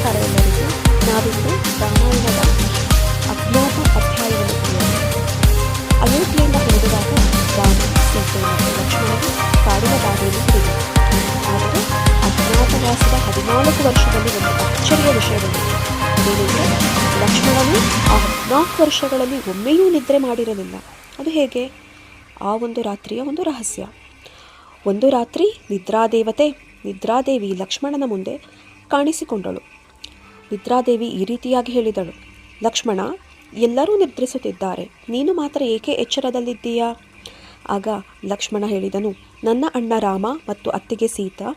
ನಮಸ್ಕಾರ ನಾವಿಂದು ರಾಮಾಯಣದ ಅಜ್ಞಾತ ಅಧ್ಯಾಯವನ್ನು ಅಯೋಧ್ಯೆಯಿಂದ ಹೊರಡುವಾಗ ರಾಮ ಸೀತೆ ಮತ್ತು ಲಕ್ಷ್ಮಣರು ಕಾಡಿನ ದಾರಿಯಲ್ಲಿ ಹಿಡಿದರು. ಆದರೆ ಅಜ್ಞಾತವಾಸದ ಹದಿನಾಲ್ಕು ವರ್ಷದಲ್ಲಿ ಒಂದು ಅಚ್ಚರಿಯ ವಿಷಯ ಬಂದಿತು. ಅದೇನೆಂದರೆ ಲಕ್ಷ್ಮಣನು ಆ ಹದಿನಾಲ್ಕು ವರ್ಷಗಳಲ್ಲಿ ಒಮ್ಮೆಯೂ ನಿದ್ರೆ ಮಾಡಿರಲಿಲ್ಲ. ಅದು ಹೇಗೆ? ಆ ಒಂದು ರಾತ್ರಿಯ ಒಂದು ರಹಸ್ಯ. ಒಂದು ರಾತ್ರಿ ನಿದ್ರಾದೇವತೆ, ನಿದ್ರಾದೇವಿ ಲಕ್ಷ್ಮಣನ ಮುಂದೆ ಕಾಣಿಸಿಕೊಂಡಳು. ನಿದ್ರಾದೇವಿ ಈ ರೀತಿಯಾಗಿ ಹೇಳಿದಳು. ಲಕ್ಷ್ಮಣ, ಎಲ್ಲರೂ ನಿದ್ರಿಸುತ್ತಿದ್ದಾರೆ. ನೀನು ಮಾತ್ರ ಏಕೆ ಎಚ್ಚರದಲ್ಲಿದ್ದೀಯಾ? ಆಗ ಲಕ್ಷ್ಮಣ ಹೇಳಿದನು, ನನ್ನ ಅಣ್ಣ ರಾಮ ಮತ್ತು ಅತ್ತಿಗೆ ಸೀತಾ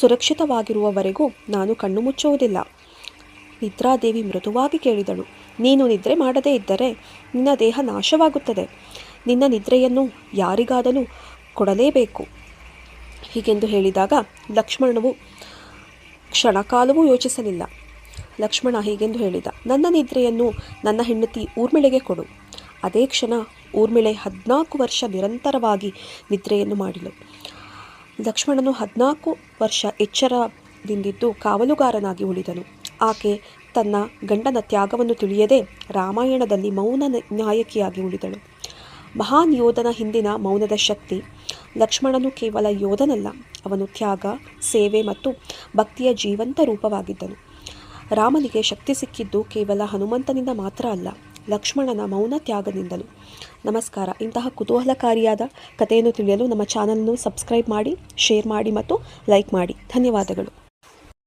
ಸುರಕ್ಷಿತವಾಗಿರುವವರೆಗೂ ನಾನು ಕಣ್ಣು ಮುಚ್ಚುವುದಿಲ್ಲ. ನಿದ್ರಾದೇವಿ ಮೃದುವಾಗಿ ಕೇಳಿದಳು, ನೀನು ನಿದ್ರೆ ಮಾಡದೇ ಇದ್ದರೆ ನಿನ್ನ ದೇಹ ನಾಶವಾಗುತ್ತದೆ. ನಿನ್ನ ನಿದ್ರೆಯನ್ನು ಯಾರಿಗಾದರೂ ಕೊಡಲೇಬೇಕು. ಹೀಗೆಂದು ಹೇಳಿದಾಗ ಲಕ್ಷ್ಮಣವು ಕ್ಷಣಕಾಲವೂ ಯೋಚಿಸಲಿಲ್ಲ. ಲಕ್ಷ್ಮಣ ಹೀಗೆಂದು ಹೇಳಿದ, ನನ್ನ ನಿದ್ರೆಯನ್ನು ನನ್ನ ಹೆಂಡತಿ ಊರ್ಮಿಳೆಗೆ ಕೊಡು. ಅದೇ ಕ್ಷಣ ಊರ್ಮಿಳೆ ಹದಿನಾಲ್ಕು ವರ್ಷ ನಿರಂತರವಾಗಿ ನಿದ್ರೆಯನ್ನು ಮಾಡಿಲು. ಲಕ್ಷ್ಮಣನು ಹದಿನಾಲ್ಕು ವರ್ಷ ಎಚ್ಚರದಿಂದಿದ್ದು ಕಾವಲುಗಾರನಾಗಿ ಉಳಿದನು. ಆಕೆ ತನ್ನ ಗಂಡನ ತ್ಯಾಗವನ್ನು ತಿಳಿಯದೆ ರಾಮಾಯಣದಲ್ಲಿ ಮೌನ ನಾಯಕಿಯಾಗಿ ಉಳಿದಳು. ಮಹಾನ್ ಯೋಧನ ಹಿಂದಿನ ಮೌನದ ಶಕ್ತಿ ಲಕ್ಷ್ಮಣನು ಕೇವಲ ಯೋಧನಲ್ಲ, ಅವನು ತ್ಯಾಗ, ಸೇವೆ ಮತ್ತು ಭಕ್ತಿಯ ಜೀವಂತ ರೂಪವಾಗಿದ್ದನು. ರಾಮನಿಗೆ ಶಕ್ತಿ ಸಿಕ್ಕಿದ್ದು ಕೇವಲ ಹನುಮಂತನಿಂದ ಮಾತ್ರ ಅಲ್ಲ, ಲಕ್ಷ್ಮಣನ ಮೌನ ತ್ಯಾಗದಿಂದಲೂ. ನಮಸ್ಕಾರ. ಇಂತಹ ಕುತೂಹಲಕಾರಿಯಾದ ಕಥೆಯನ್ನು ತಿಳಿಯಲು ನಮ್ಮ ಚಾನಲ್ನು ಸಬ್ಸ್ಕ್ರೈಬ್ ಮಾಡಿ, ಶೇರ್ ಮಾಡಿ ಮತ್ತು ಲೈಕ್ ಮಾಡಿ. ಧನ್ಯವಾದಗಳು.